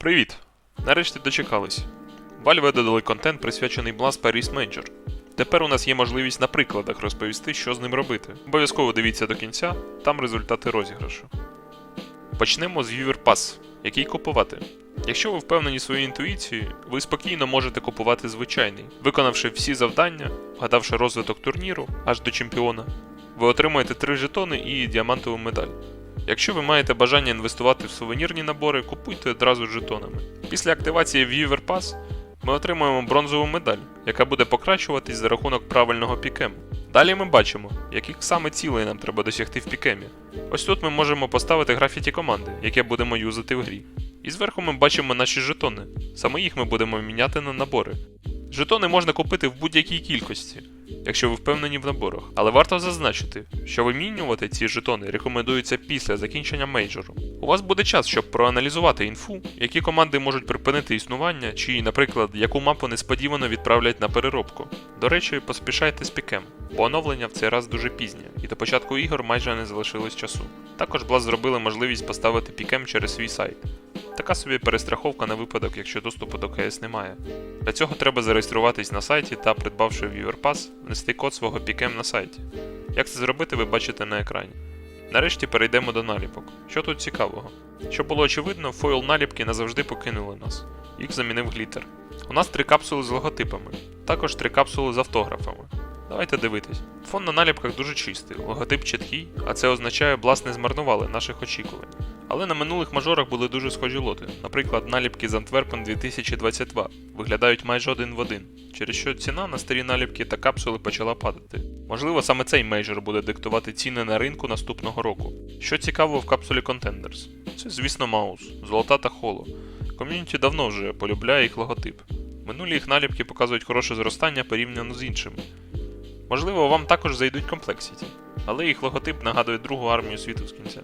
Привіт! Нарешті дочекались. Valve додали контент, присвячений Blast Paris Major. Тепер у нас є можливість на прикладах розповісти, що з ним робити. Обов'язково дивіться до кінця, там результати розіграшу. Почнемо з Viewer Pass, який купувати. Якщо ви впевнені своєю інтуїцією, ви спокійно можете купувати звичайний, виконавши всі завдання, вгадавши розвиток турніру аж до чемпіона, ви отримаєте 3 жетони і діамантову медаль. Якщо ви маєте бажання інвестувати в сувенірні набори, купуйте одразу жетонами. Після активації Viewer Pass ми отримуємо бронзову медаль, яка буде покращуватись за рахунок правильного пікему. Далі ми бачимо, яких саме цілей нам треба досягти в пікемі. Ось тут ми можемо поставити графіті команди, яке будемо юзати в грі. І зверху ми бачимо наші жетони. Саме їх ми будемо міняти на набори. Жетони можна купити в будь-якій кількості, якщо ви впевнені в наборах. Але варто зазначити, що вимінювати ці жетони рекомендується після закінчення мейджору. У вас буде час, щоб проаналізувати інфу, які команди можуть припинити існування, чи, наприклад, яку мапу несподівано відправлять на переробку. До речі, поспішайте з пікем, бо оновлення в цей раз дуже пізнє, і до початку ігор майже не залишилось часу. Також Blast зробили можливість поставити пікем через свій сайт. Така собі перестраховка на випадок, якщо доступу до КС немає. Для цього треба зареєструватись на сайті та, придбавши Viewer Pass, внести код свого пікем на сайті. Як це зробити, ви бачите на екрані. Нарешті перейдемо до наліпок. Що тут цікавого? Щоб було очевидно, фойл наліпки назавжди покинули нас. Їх замінив глітер. У нас три капсули з логотипами, також три капсули з автографами. Давайте дивитись. Фон на наліпках дуже чистий, логотип чіткий, а це означає, блас не змарнували наших очікувань. Але на минулих мажорах були дуже схожі лоти. Наприклад, наліпки з Антверпен 2022 виглядають майже один в один, через що ціна на старі наліпки та капсули почала падати. Можливо, саме цей мейджор буде диктувати ціни на ринку наступного року. Що цікаво в капсулі Contenders? Це, звісно, Маус, Золота та Холо. Ком'юніті давно вже полюбляє їх логотип. Минулі їх наліпки показують хороше зростання порівняно з іншими. Можливо, вам також зайдуть комплексіті, але їх логотип нагадує другу армію світу з кінця.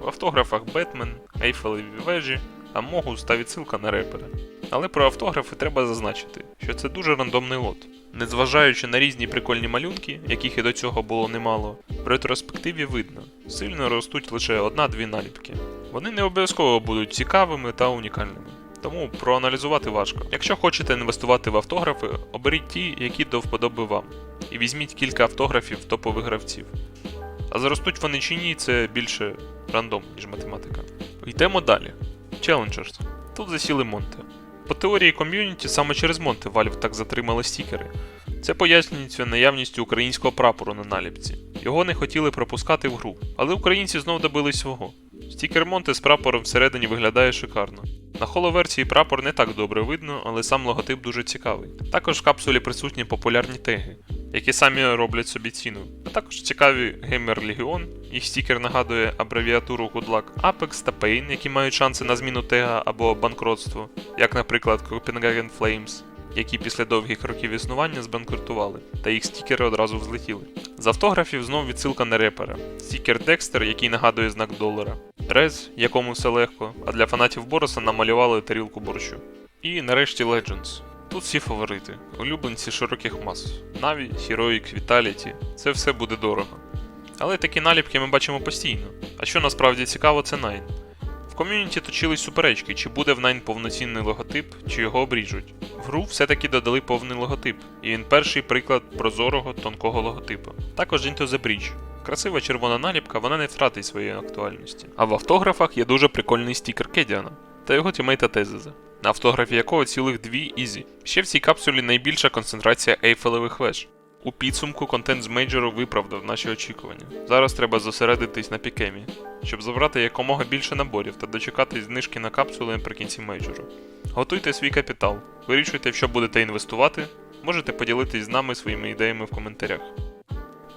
В автографах Бетмен, Ейфелеві вежі, Амогус та відсилка на репера. Але про автографи треба зазначити, що це дуже рандомний лот. Незважаючи на різні прикольні малюнки, яких і до цього було немало, в ретроспективі видно, сильно ростуть лише одна-дві наліпки. Вони не обов'язково будуть цікавими та унікальними. Тому проаналізувати важко. Якщо хочете інвестувати в автографи, оберіть ті, які до вподоби вам, і візьміть кілька автографів топових гравців. А заростуть вони чи ні, це більше рандом, ніж математика. Йдемо далі. Challengers. Тут засіли Монте. По теорії ком'юніті саме через Монте Valve так затримали стікери. Це пояснюється наявністю українського прапору на наліпці. Його не хотіли пропускати в гру, але українці знов добились свого. Стікер Монте з прапором всередині виглядає шикарно. На холоверсії прапор не так добре видно, але сам логотип дуже цікавий. Також в капсулі присутні популярні теги, які самі роблять собі ціну. А також цікаві Gamer Legion, їх стікер нагадує абревіатуру Good Luck Apex та Pain, які мають шанси на зміну тега або банкротство, як, наприклад, Copenhagen Flames, які після довгих років існування збанкрутували, та їх стікери одразу взлетіли. З автографів знов відсилка на репера, стікер Декстер, який нагадує знак долара, Рез, якому все легко, а для фанатів Бороса намалювали тарілку борщу. І нарешті Legends. Тут всі фаворити, улюбленці широких мас. Наві, Heroic, Vitality – це все буде дорого. Але такі наліпки ми бачимо постійно. А що насправді цікаво, це Nine. В ком'юніті точились суперечки, чи буде в Nine повноцінний логотип, чи його обріжуть. В гру все-таки додали повний логотип, і він перший приклад прозорого тонкого логотипу. Також Into the Bridge. Красива червона наліпка, вона не втратить своєї актуальності. А в автографах є дуже прикольний стікер Кедіана та його тімейта Тезеза, на автографі якого цілих дві ізі. Ще в цій капсулі найбільша концентрація ейфелевих веж. У підсумку контент з мейджору виправдав наші очікування. Зараз треба зосередитись на пікемі, щоб забрати якомога більше наборів та дочекатись знижки на капсули наприкінці мейджору. Готуйте свій капітал, вирішуйте, в що будете інвестувати, можете поділитись з нами своїми ідеями в коментарях.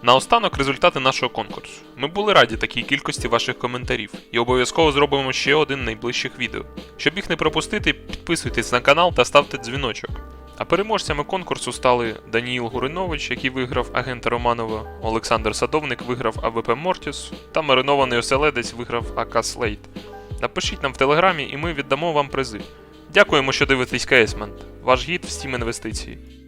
Наостанок результати нашого конкурсу. Ми були раді такій кількості ваших коментарів і обов'язково зробимо ще один найближчих відео. Щоб їх не пропустити, підписуйтесь на канал та ставте дзвіночок. А переможцями конкурсу стали Даніїл Гуринович, який виграв агента Романова, Олександр Садовник виграв АВП Мортіс та маринований оселедець виграв АК Слейт. Напишіть нам в телеграмі і ми віддамо вам призи. Дякуємо, що дивитесь КСМент, ваш гід в Steam інвестиції.